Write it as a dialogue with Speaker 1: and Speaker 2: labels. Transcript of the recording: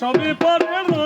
Speaker 1: সবই পরে